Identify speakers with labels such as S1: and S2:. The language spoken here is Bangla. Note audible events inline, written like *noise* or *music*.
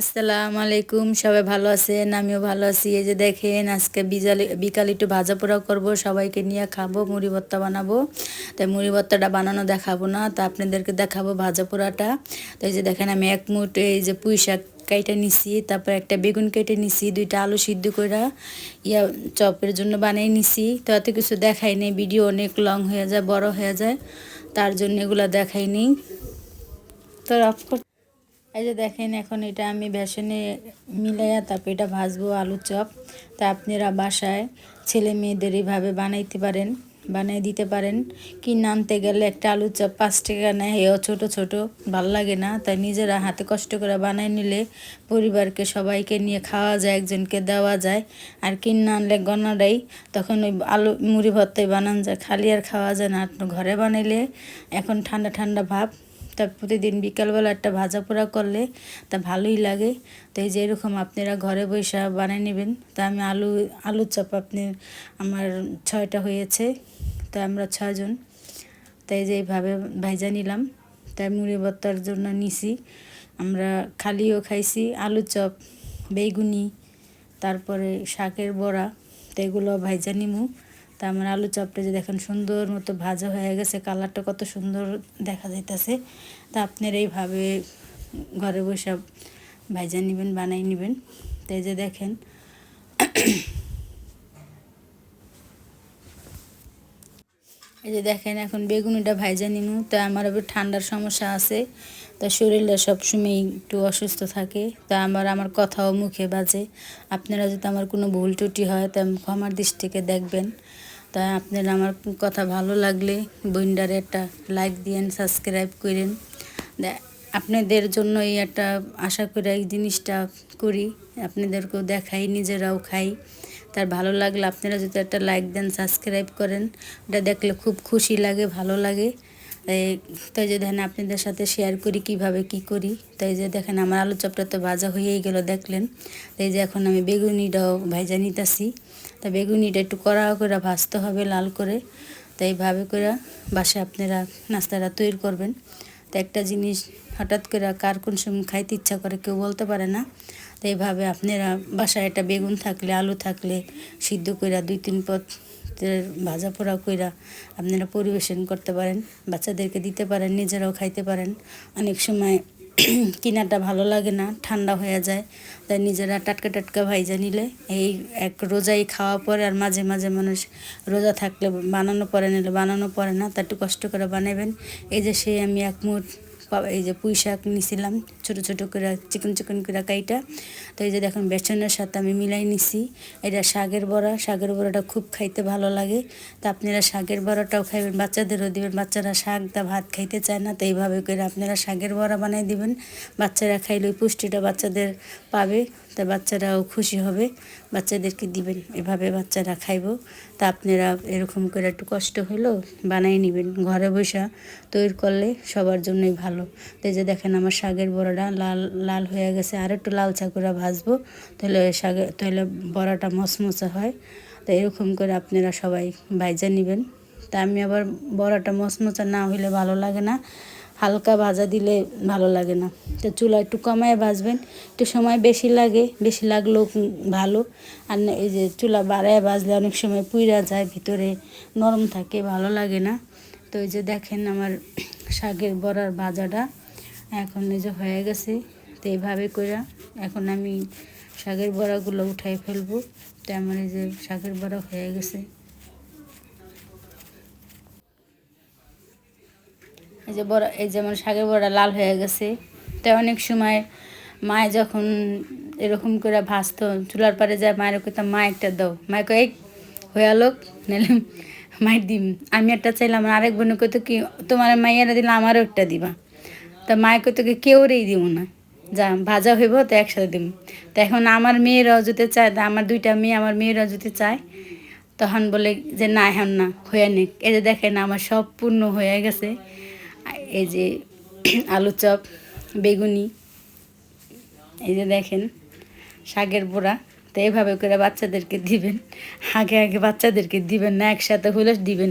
S1: আসসালামু আলাইকুম, সবাই ভালো আছেন? আমিও ভালো আছি। এই যে দেখেন, আজকে বিজালি বিকাল একটু ভাজা পোড়া করব, সবাইকে নিয়ে খাব, মুড়ি ভর্তা বানাবো। তাই মুড়ি ভর্তাটা বানানো দেখাবো না, তা আপনাদেরকে দেখাবো ভাজা পোড়াটা। তো এই যে দেখেন, আমি এক মুঠ এই যে পুঁই শাক কেটে নিছি, তারপর একটা বেগুন কেটে নিছি, দুইটা আলু সিদ্ধ করে ইয়া চপের জন্য বানিয়ে নিছি। তো এত কিছু দেখাই নেই, ভিডিও অনেক লং হয়ে যায়, বড় হয়ে যায়, তার জন্য এগুলো দেখাইনি তো অফ এই যে দেখেন এখন এটা আমি বেসনে মিলাইয়া তারপর এটা ভাজবো আলুর চপ। তা আপনারা বাসায় ছেলে মেয়েদের এইভাবে বানাইতে পারেন বানিয়ে দিতে পারেন। কি আনতে গেলে একটা আলুর চপ পাঁচ টাকা নেয়, এও ছোটো ছোটো, ভালো লাগে না। তাই নিজেরা হাতে কষ্ট করে বানিয়ে নিলে পরিবারকে সবাইকে নিয়ে খাওয়া যায়, একজনকে দেওয়া যায়। আর কিনে আনলে গণাটাই তখন ওই আলু মুড়ি ভর্তাই বানান যায়। খালি আর খাওয়া যায় না ঘরে বানাইলে এখন ঠান্ডা ঠান্ডা ভাব। তা প্রতিদিন বিকালবেলা একটা ভাজা পোড়া করলে তা ভালোই লাগে। তো এই যে এরকম আপনারা ঘরে বসে বানিয়ে নেবেন। তা আমি আলু, আলুর চপ আপনি, আমার ছয়টা হয়েছে। তা আমরা ছয়জন। তাই যে এইভাবে ভাইজা নিলাম। তাই মুড়ি ভর্তার জন্য নিছি। আমরা খালিও খাইছি আলু চপ, বেগুনি, তারপরে শাকের বড়া। তো এগুলো ভাইজা নিমু। তা আমার আলু চপটা যে দেখেন সুন্দর মতো ভাজা হয়ে গেছে, কালারটা কত সুন্দর দেখা যাইতেছে। তা আপনার এইভাবে ঘরে বসে ভাইজা নেবেন, বানাই নেবেন। তো যে দেখেন, এই যে দেখেন এখন বেগুনিটা ভাইজা নিমু তো আমার আবার ঠান্ডার সমস্যা আছে, তো শরীরটা সবসময় একটু অসুস্থ থাকে। তা আমার আমার কথাও মুখে বাজে। আপনারা যদি আমার কোনো ভুল টুটি হয়, তা ক্ষমার দৃষ্টিকে দেখবেন। তা আপনারা আমার কথা ভালো লাগলে বইন্ডারে একটা লাইক দিয়েন, সাবস্ক্রাইব করেন। আপনাদের জন্য এই একটা আশা করে এই জিনিসটা করি। আপনাদেরকেও দেখাই, নিজেরাও খাই। তার ভালো লাগলে আপনারা যদি একটা লাইক দেন, সাবস্ক্রাইব করেন এটা দেখলে খুব খুশি লাগে, ভালো লাগে। তাই যে দেখেন আপনাদের সাথে শেয়ার করি, কীভাবে কি করি। তাই যে দেখেন আমার আলু চপটা তো ভাজা হয়েই গেল, দেখলেন। তাই যে এখন আমি বেগুনিটাও ভাজা নিতেছি। তা বেগুনিটা একটু কড়া করে ভাজতে হবে লাল করে। তাই এইভাবে করে বাসায় আপনারা নাস্তাটা তৈরি করবেন। তো একটা জিনিস হঠাৎ করে কার কোন সময় খাইতে ইচ্ছা করে কেউ বলতে পারে না। তো এইভাবে আপনারা বাসায় একটা বেগুন থাকলে, আলু থাকলে সিদ্ধ করে দুই তিন পথ ভাজা পোড়া কইরা আপনারা পরিবেশন করতে পারেন। বাচ্চাদেরকে দিতে পারেন, নিজেরাও খাইতে পারেন। অনেক সময় *clears throat* কিনাটা ভালো লাগে না, ঠান্ডা হয়ে যায়। তাই নিজেরা টাটকা টাটকা ভাইজা নিলে এই এক রোজাই খাওয়া পরে আর মাঝে মাঝে মানুষ রোজা থাকলে বানানো পরে নিলে বানানো পরে না, তা একটু কষ্ট করে বানাবেন। এই যে সেই আমি এক মুঠ এই যে পুঁই শাক নিছিলাম, ছোটো ছোটো করে, চিকন চিকন করে কাইটা। তো এই যে দেখুন, বেসনের সাথে আমি মিলাই নিছি। এটা শাকের বড়া, শাকের বড়াটা খুব খাইতে ভালো লাগে। তো আপনারা শাকের বড়াটাও খাইবেন, বাচ্চাদেরও দিবেন। বাচ্চারা শাক দা ভাত খাইতে চায় না, তো এইভাবে করে আপনারা শাকের বড়া বানাই দিবেন। বাচ্চারা খাইলে পুষ্টিটা বাচ্চাদের পাবে। তা বাচ্চারাও খুশি হবে। বাচ্চাদেরকে দিবেন, এভাবে বাচ্চারা খাইব। তা আপনারা এরকম করে একটু কষ্ট হলেও বানাই নেবেন। ঘরে বসা তৈরি করলে সবার জন্যই ভালো। তো যে দেখেন আমার শাকের বড়াটা লাল লাল হয়ে গেছে। আর একটু লাল করে ভাজবো, তাহলে শাকের তাহলে বড়াটা মচমচে হয়। তো এরকম করে আপনারা সবাই ভাইজা নেবেন। তা আমি আবার বড়াটা মচমচা না হইলে ভালো লাগে না। হালকা ভাজা দিলে ভালো লাগে না। তো চুলা একটু কমায় ভাজবেন, একটু সময় বেশি লাগে, বেশি লাগলেও ভালো। আর এই যে চুলা বাড়ায় ভাজলে অনেক সময় পুইরা যায়, ভিতরে নরম থাকে, ভালো লাগে না। তো এই যে দেখেন আমার শাকের বড়ার ভাজাটা এখন এই যে হয়ে গেছে। তো এইভাবে করে এখন আমি শাকের বড়াগুলো উঠাই ফেলব। তো আমার এই যে শাকের বড়া হয়ে গেছে। এই যে বড় এই যেমন শাকের বড়া লাল হয়ে গেছে তাই অনেক সময় মায়ে যখন এরকম করে ভাজতো, চুলার পারে যায়, মায়ের কইতাম মা, একটা দাও। মায় কয়ে হয়ে লোক নিলাম মায়ের দিম। আমি একটা চাইলাম আরেক বোনে কইতো কি, তোমার মাইয়ারা দিলে আমারও একটা দিবা। তা মায়ের কইতো কি, কেউ রেই দিব না। যা, ভাজা হইব, তো একসাথে দিব তো এখন আমার মেয়েরাও যদি চায়, তা আমার দুইটা মেয়ে, আমার মেয়েরাও যদি চায়, তখন বলে যে, না, এখন না, হয়ে নিক। এই যে দেখেন, আমার সব পূর্ণ হয়ে গেছে। এই যে আলু চপ, বেগুনি, এই যে দেখেন শাকের বোড়া। তো এইভাবে করে বাচ্চাদেরকে দিবেন। আগে আগে বাচ্চাদেরকে দিবেন না, একসাথে হলে দিবেন।